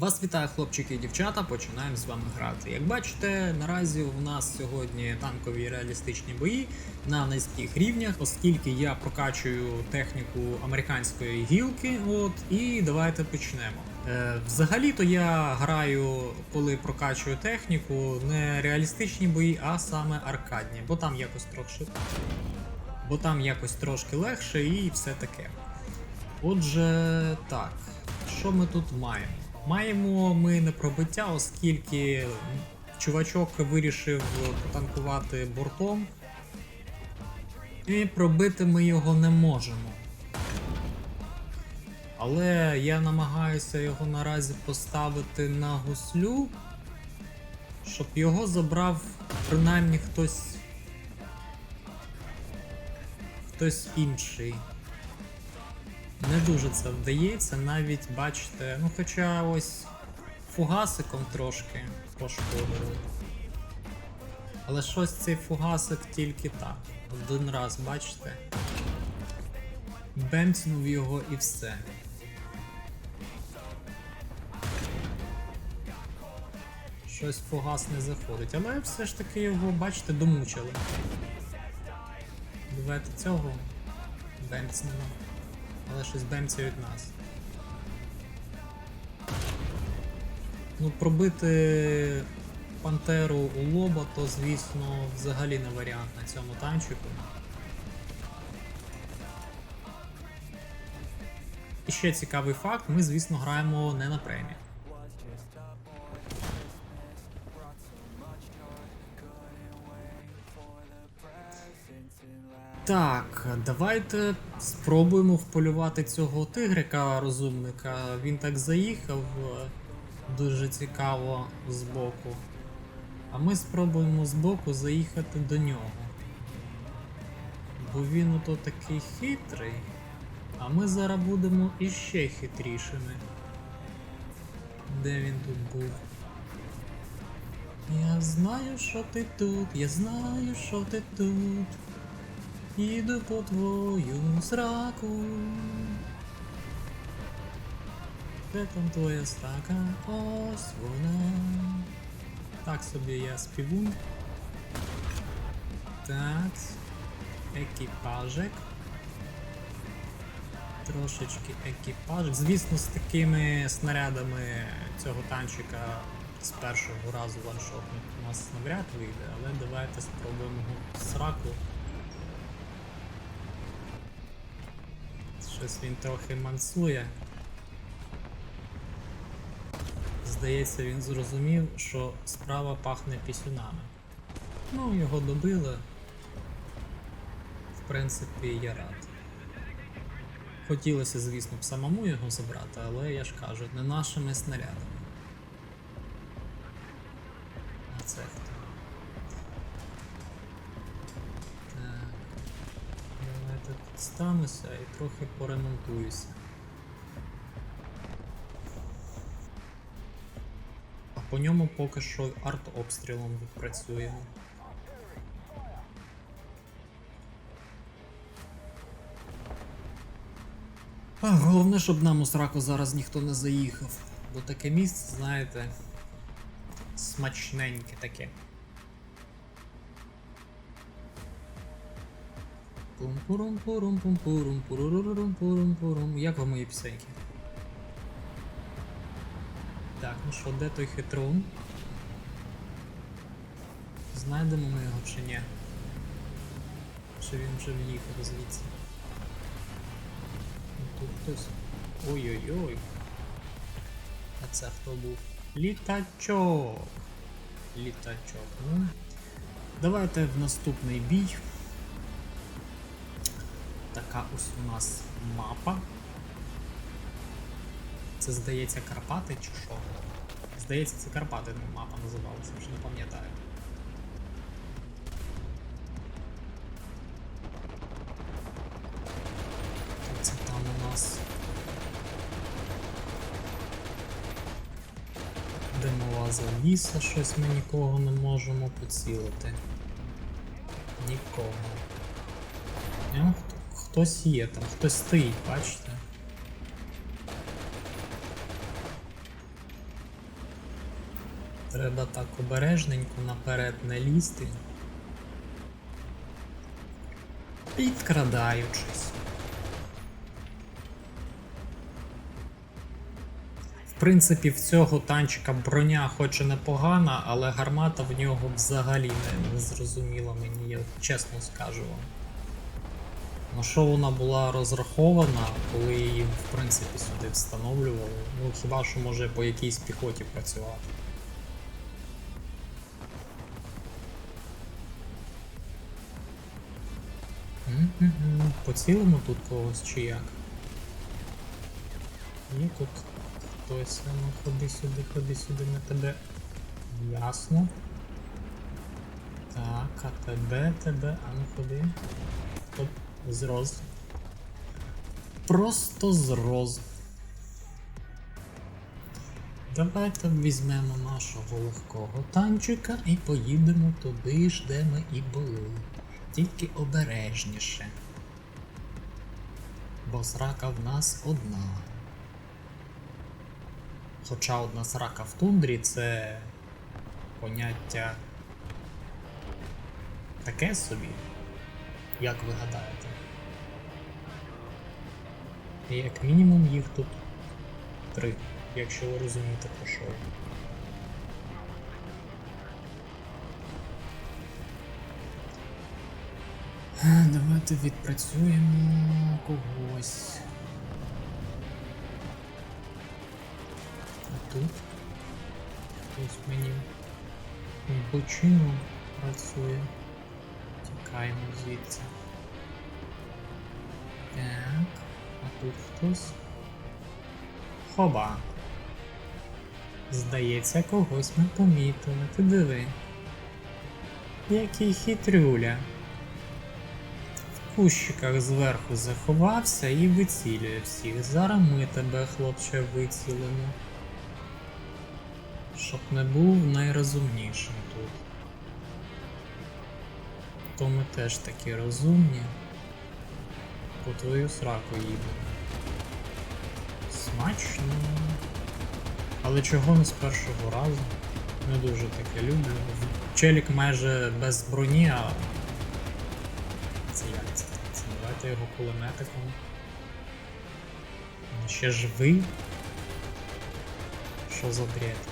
Вас вітає хлопчики і дівчата, починаємо з вами грати. Як бачите, наразі у нас сьогодні танкові реалістичні бої на низьких рівнях, оскільки я прокачую техніку американської гілки. От і давайте почнемо. Е, взагалі-то я граю, коли прокачую техніку, не реалістичні бої, а саме аркадні, бо там якось трохи. Бо там якось трошки легше і все таке. Отже, так, що ми тут маємо? Маємо ми не пробиття, оскільки чувачок вирішив потанкувати бортом. І пробити ми його не можемо. Але я намагаюся його наразі поставити на гуслю, щоб його забрав принаймні хтось. Хтось інший. Не дуже це вдається, навіть бачите, ну хоча ось фугасиком трошки пошкодили. Але щось цей фугасик тільки так. Один раз, бачите? Бемцнув його і все. Щось фугас не заходить, але все ж таки його, бачите, домучили. Давайте цього бемцнемо. Але щось демці від нас. Ну, пробити пантеру у лоба, то звісно взагалі не варіант на цьому танчику. І ще цікавий факт, ми, звісно, граємо не на премії. Так, давайте спробуємо вполювати цього тигрика розумника. Він так заїхав е, дуже цікаво збоку. А ми спробуємо збоку заїхати до нього. Бо він ото такий хитрий. А ми зараз будемо іще хитрішими. Де він тут був? Я знаю, що ти тут, я знаю, що ти тут. Іду по твою сраку. Де там твоя срака? Ось вона. Так собі я співун. Так. Екіпажик. Трошечки екіпажик. Звісно, з такими снарядами цього танчика з першого разу ваншотнути у нас навряд вийде, але давайте спробуємо сраку. Щось він трохи мансує. Здається, він зрозумів, що справа пахне пісюнами. Ну, його добили. В принципі, я рад. Хотілося, звісно, б самому його забрати, але я ж кажу, не нашими снарядами. Тут і трохи поремонтуюся. А по ньому поки що арт-обстрілом відпрацюємо. А головне, щоб нам у сраку зараз ніхто не заїхав. Бо таке місце, знаєте, смачненьке таке. Пум пурум пурум пум пурум пурурурум пурум пурум Як вам мої пісеньки? Так, ну що, де той хитрун? Знайдемо ми його чи ні? Чи він вже в'їхав звідси? Ну, Тут хтось. Ой-ой-ой. А це хто був? Літачок. Літачок. Ну. Давайте в наступний бій. Така ось у нас мапа. Це здається Карпати чи що? Здається, це Карпати мапа називалася, вже не пам'ятаю. Це там у нас. Димова завіса, щось ми нікого не можемо поцілити. Нікого. Хто- хтось є там, хтось стоїть, бачите? Треба так обережненько наперед не лізти. Підкрадаючись. В принципі, в цього танчика броня хоч і непогана, але гармата в нього взагалі не зрозуміла мені, я чесно скажу вам. На що вона була розрахована, коли її в принципі сюди встановлювали? Ну хіба що може по якійсь піхоті працювати. Поцілимо тут когось чи як? Є тут хтось, ну ходи сюди, ходи сюди, на тебе. Ясно. Так, а тебе, тебе, а ну ходи. Зроз. Просто зроз. Давайте візьмемо нашого легкого танчика і поїдемо туди ж, де ми і були. Тільки обережніше. Бо срака в нас одна. Хоча одна срака в тундрі це поняття таке собі. Як ви гадаєте? І Як мінімум їх тут три, якщо ви розумієте про що. Е, Давайте відпрацюємо когось. А тут хтось мені бочину працює. Тікаємо звідси. Так, а тут хтось. Хоба. Здається, когось ми помітили. Ти диви. Який хитрюля. В кущиках зверху заховався і вицілює всіх. Зараз ми тебе, хлопче, вицілимо. Щоб не був найрозумнішим тут. То ми теж такі розумні. По твою сраку їдемо. Смачно. Але чого не з першого разу? Не дуже таке люблю. Челік майже без броні, а. Це як це? це давайте його кулеметиком. Ще живий. Що за бред?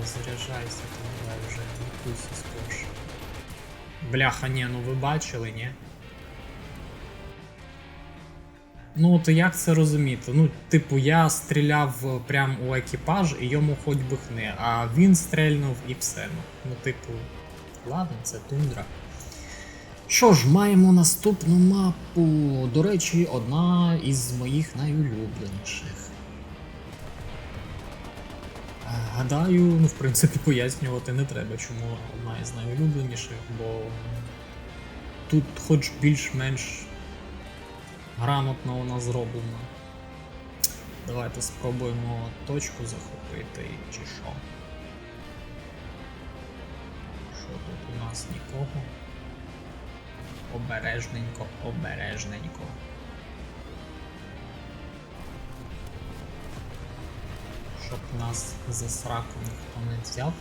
Розряджайся, там давай вже лікуйся скорше. Бляха, ні, ну ви бачили, ні? Ну, то як це розуміти? Ну, типу, я стріляв прямо у екіпаж і йому хоч би хни, а він стрельнув і все. Ну, ну типу, ладно, це тундра. Що ж, маємо наступну мапу. До речі, одна із моїх найулюбленіших. Гадаю, ну, в принципі, пояснювати не треба, чому одна із найулюбленіших, бо тут хоч більш-менш грамотно вона зроблена. Давайте спробуємо точку захопити, чи що. Що тут у нас нікого? Обережненько, обережненько. Щоб нас за сраку ніхто не взяв.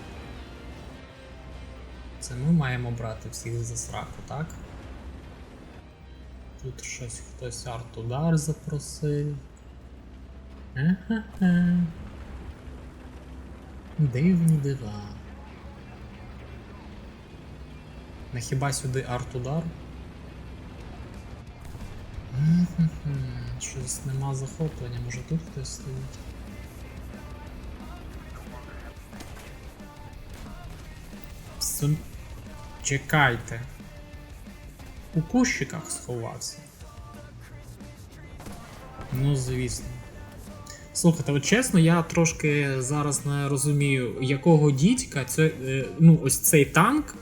Це ми маємо брати всіх за сраку, так? Тут щось хтось арт-удар запросив. Ага. Дивні дива. Не хіба сюди арт-удар? Щось нема захоплення, може тут хтось стоїть. Сум... Чекайте. У кущиках сховався. Ну, звісно. Слухайте, от чесно, я трошки зараз не розумію, якого дідька це, е, ну, ось цей танк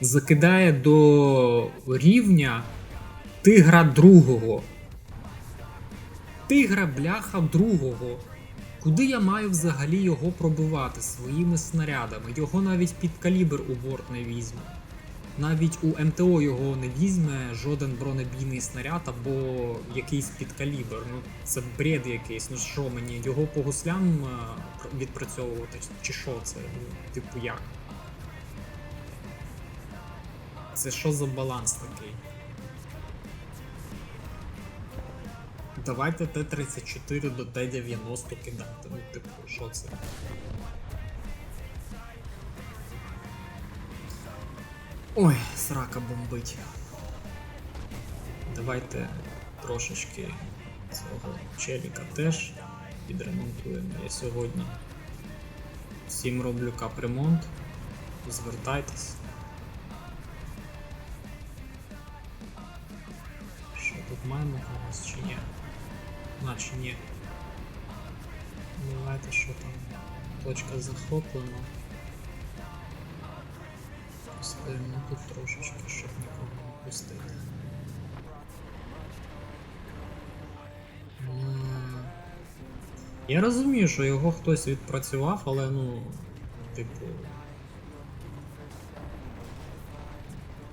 закидає до рівня тигра другого. Тигра бляха другого. Куди я маю взагалі його пробивати своїми снарядами? Його навіть під калібр у борт не візьме. навіть у МТО його не візьме жоден бронебійний снаряд або якийсь підкалібр. Ну це бред якийсь. Ну що мені його по гуслям е, відпрацьовувати? Чи що це? Ну, типу як? Це що за баланс такий? Давайте Т-34 до Т-90 кидати. Ну, типу, що це? Ой, срака бомбить. Давайте трошечки цього челіка теж підремонтуємо. Я сьогодні всім роблю капремонт. Звертайтесь. Що тут маємо когось чи ні? Наче ні. Давайте що там. Точка захоплена. Поставимо тут трошечки, щоб нікого не пустити. Я розумію, що його хтось відпрацював, але ну, типу.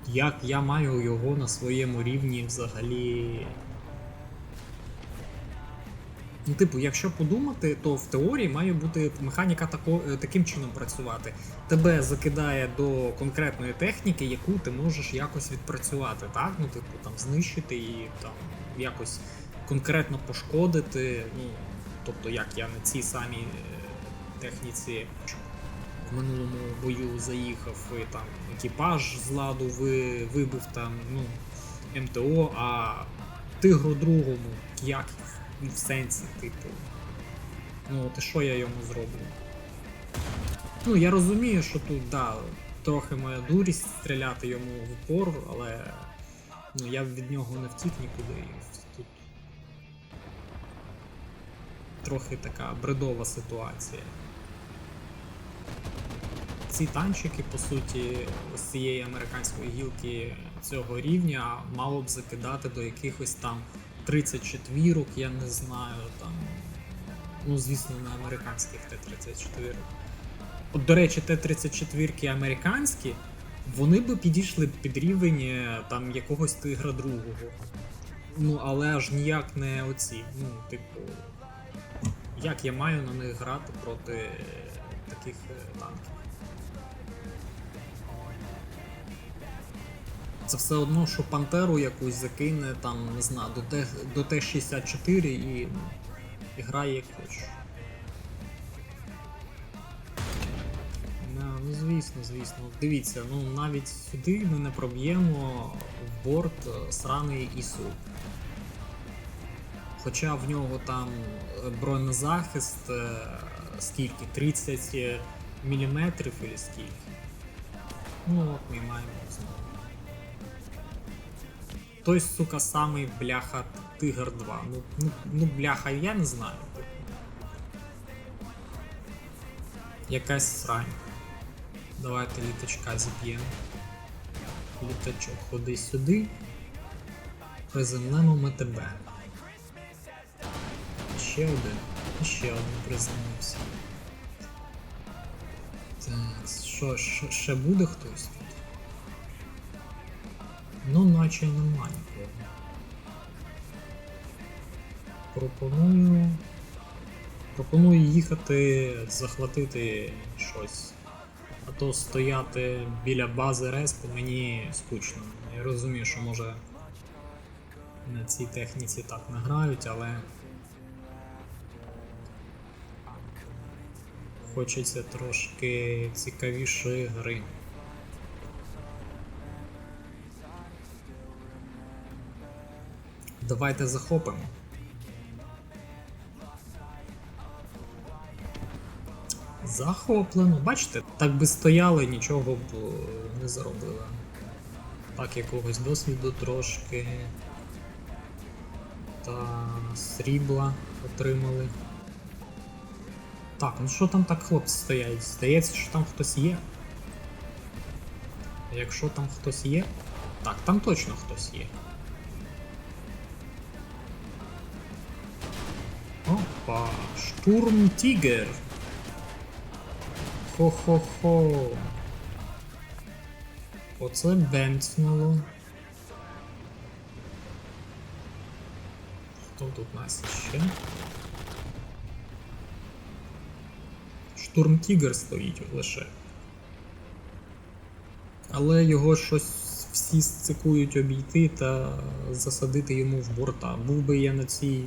Як я маю його на своєму рівні взагалі. Ну, типу, якщо подумати, то в теорії має бути механіка тако, е, таким чином працювати. Тебе закидає до конкретної техніки, яку ти можеш якось відпрацювати, так? Ну, типу, там знищити і там якось конкретно пошкодити. Ну, тобто, як я на цій самій е, техніці в минулому бою заїхав і там екіпаж з ладу ви, вибив там, ну, МТО, а тигру другому, як в сенсі, типу. Ну, от що я йому зроблю? Ну, я розумію, що тут, да, трохи моя дурість стріляти йому в упор, але ну, я від нього не втік нікуди. Тут трохи така бредова ситуація. Ці танчики, по суті, з цієї американської гілки цього рівня мало б закидати до якихось там 34-ок, я не знаю, там. Ну, звісно, на американських Т-34. От, до речі, Т-34 американські, вони би підійшли під рівень е, там якогось тигра другого. Ну, але аж ніяк не оці. Ну, типу. Як я маю на них грати проти е, таких е, танків? Це все одно, що пантеру якусь закине, там, не знаю, до Т, до Т-64 і, і грає як хочеш. Ну, ну, звісно, звісно. Дивіться, ну навіть сюди ми не проб'ємо в борт е, сраний ІСУ. Хоча в нього там е, бронезахист е, скільки? 30 мм скільки. Ну от ми маємо знову. Той, сука, самий бляха Тигр 2. Ну, ну, ну бляха, я не знаю. Якась срань. Давайте літачка зіб'ємо. Літачок, ходи сюди. Приземлемо ми тебе. Ще один. І ще один приземлився. Так, що, що, ще буде хтось тут? Ну, наче немає. Пропоную. Пропоную їхати, захватити щось. А то стояти біля бази респу мені скучно. Я розумію, що може на цій техніці так не грають, але. Хочеться трошки цікавішої гри. Давайте захопимо. Захоплено. Бачите, так би стояли, нічого б е, не зробили. Так, якогось досвіду трошки. Та срібла отримали. Так, ну що там так хлопці стоять? Здається, що там хтось є. Якщо там хтось є. Так, там точно хтось є. Опа, штурм Тігер. Хо-хо-хо. Оце бемцнуло. Хто тут у нас ще? Штурм Тігр стоїть лише. Але його щось всі сцикують обійти та засадити йому в борта. Був би я на цій.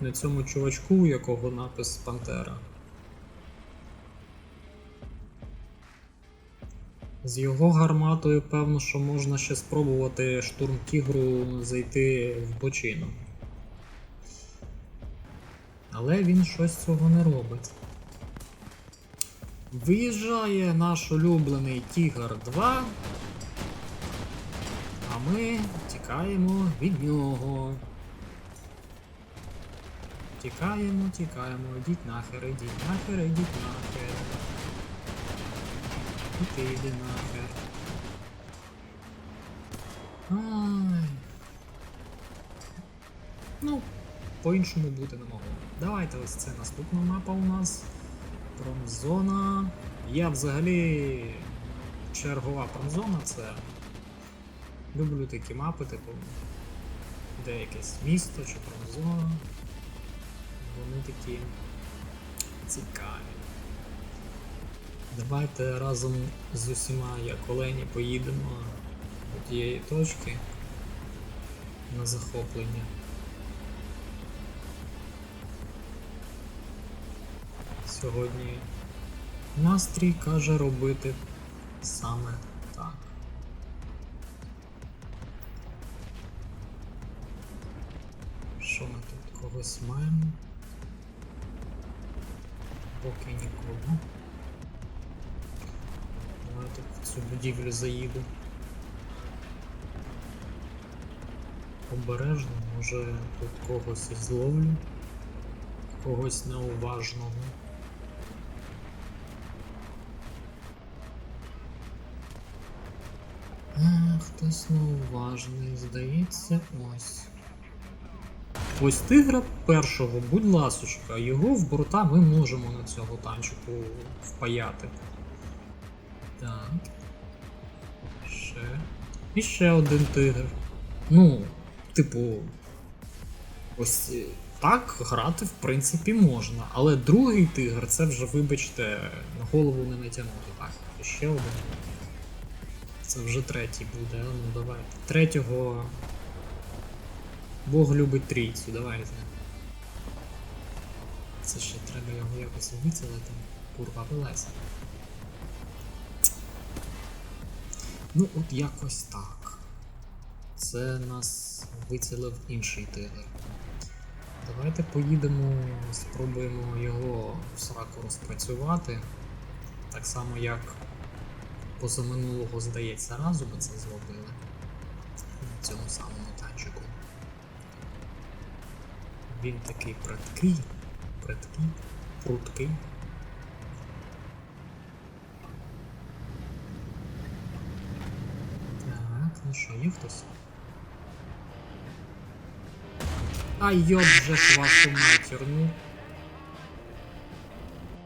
На цьому чувачку, у якого напис Пантера. З його гарматою, певно, що можна ще спробувати штурм тігру зайти в бочину. Але він щось цього не робить. Виїжджає наш улюблений Тігр 2. А ми тікаємо від нього. Тікаємо, тікаємо, ідіть нахер, ідіть нахер, ідіть нахер. І ти йди нахер. Ай. Ну, по-іншому бути не могло. Давайте ось це наступна мапа у нас. Промзона. Я взагалі чергова промзона це. Люблю такі мапи, типу, де якесь місто чи промзона. Вони такі цікаві. Давайте разом з усіма, як олені, поїдемо до тієї точки на захоплення. Сьогодні настрій каже робити саме так. Що ми тут когось маємо? Поки нікого. Давайте в цю будівлю заїду. Обережно, може тут когось і зловлю, когось неуважного. А, хтось неуважний, здається, ось. Ось тигра першого, будь ласочка, його в борта ми можемо на цього танчику впаяти. Так. Ще. І ще один тигр. Ну, типу. Ось е, так грати в принципі можна. Але другий тигр це вже, вибачте, на голову не натягнути. Так, ще один. Це вже третій буде, ну давайте. Третього. Бог любить трійцю, давайте. Це ще треба його якось вицілити. Курва вилазь. Ну, от якось так. Це нас вицілив інший тигр. Давайте поїдемо, спробуємо його в сраку розпрацювати. Так само, як позаминулого, здається, разу ми це зробили. На цьому самому Він такий прыткий, прыткий, пруткий. Так, ну що, є хтось? А йоб же ж вашу матір, ну.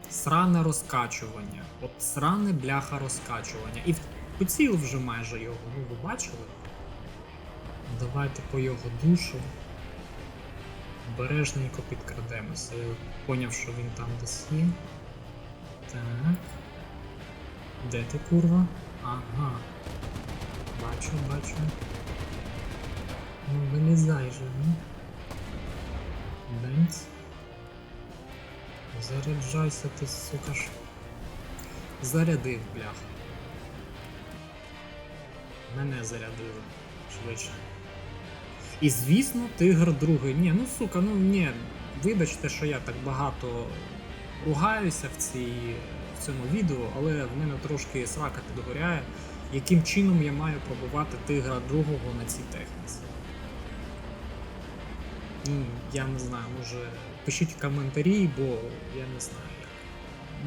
Сране розкачування. От сране бляха розкачування. І поцілив вже майже його, ну ви бачили? Давайте по його душу. Обережненько підкрадемося. Я поняв, що він там десь є. Так. Де ти, курва? Ага. Бачу, бачу. Ну, вилізай же, ну. Бенц. Заряджайся ти, сука ж. Зарядив, бляха. Мене зарядили. Швидше. І звісно, тигр другий. Ні, ну сука, ну ні. Вибачте, що я так багато ругаюся в, цій, в цьому відео, але в мене трошки срака підгоряє, яким чином я маю пробувати тигра другого на цій техніці. Ну, я не знаю, може пишіть коментарі, бо я не знаю.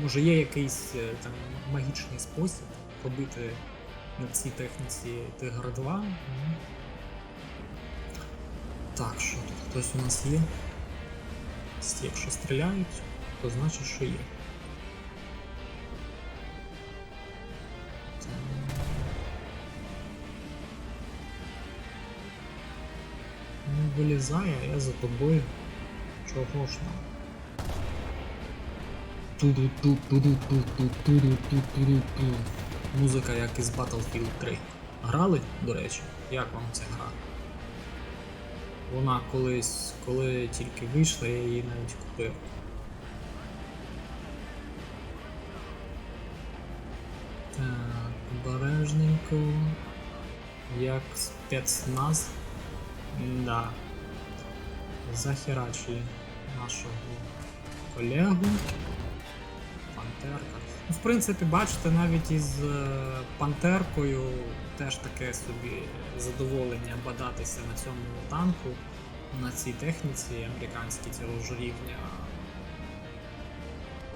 Може є якийсь е, там магічний спосіб побити на цій техніці Тигр 2. Так, що тут хтось у нас є? Якщо стріляють, то значить, що є. Не ну, вилізає, а я за тобою чого ж нам. Музика як із Battlefield 3. Грали, до речі, як вам ця гра? Вона колись, коли тільки вийшла, я її навіть купив. Так, обережненько. Як спецназ. Да. Захерачили нашого колегу. Пантерка. В принципі, бачите, навіть із е, пантеркою теж таке собі задоволення бадатися на цьому танку, на цій техніці американській цього ж рівня.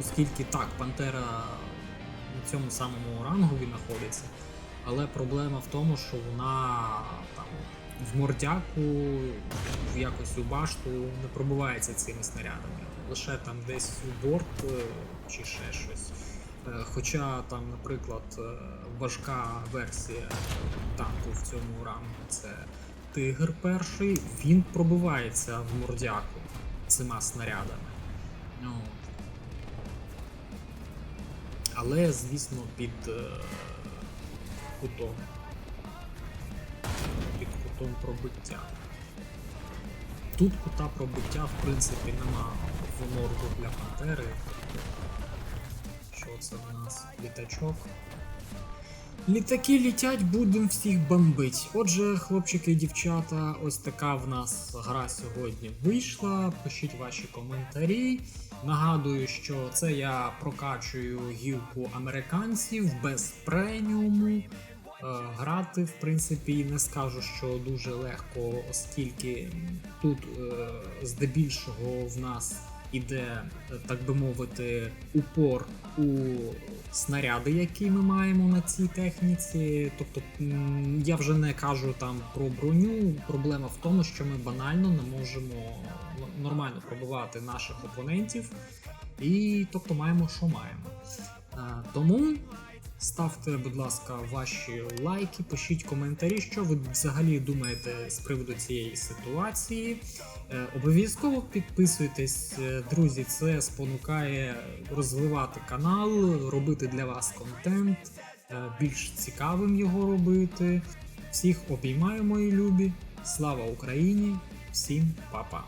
Оскільки так, Пантера на цьому самому рангові знаходиться, але проблема в тому, що вона там в мордяку якось у башту не пробивається цими снарядами. Лише там десь у борт е, чи ще щось. Е, Хоча там, наприклад, е, важка версія танку в цьому рангу це Тигр перший, він пробивається в мордяку цими снарядами. Ну, але, звісно, під е, кутом. Під кутом пробиття. Тут кута пробиття, в принципі, нема в морду для пантери. Це в нас? Літачок. Літаки літять, будемо всіх бомбить. Отже, хлопчики і дівчата, ось така в нас гра сьогодні вийшла. Пишіть ваші коментарі. Нагадую, що це я прокачую гілку американців без преміуму. Е, Грати, в принципі, не скажу, що дуже легко, оскільки тут е, здебільшого в нас іде, е, так би мовити, упор у снаряди, які ми маємо на цій техніці. Тобто, я вже не кажу там про броню. Проблема в тому, що ми банально не можемо нормально пробивати наших опонентів, і тобто маємо, що маємо. Е, Тому ставте, будь ласка, ваші лайки, пишіть коментарі, що ви взагалі думаєте з приводу цієї ситуації. Е, Обов'язково підписуйтесь, е, друзі. Це спонукає розвивати канал, робити для вас контент, е, більш цікавим його робити. Всіх обіймаю, мої любі. Слава Україні! Всім па-па!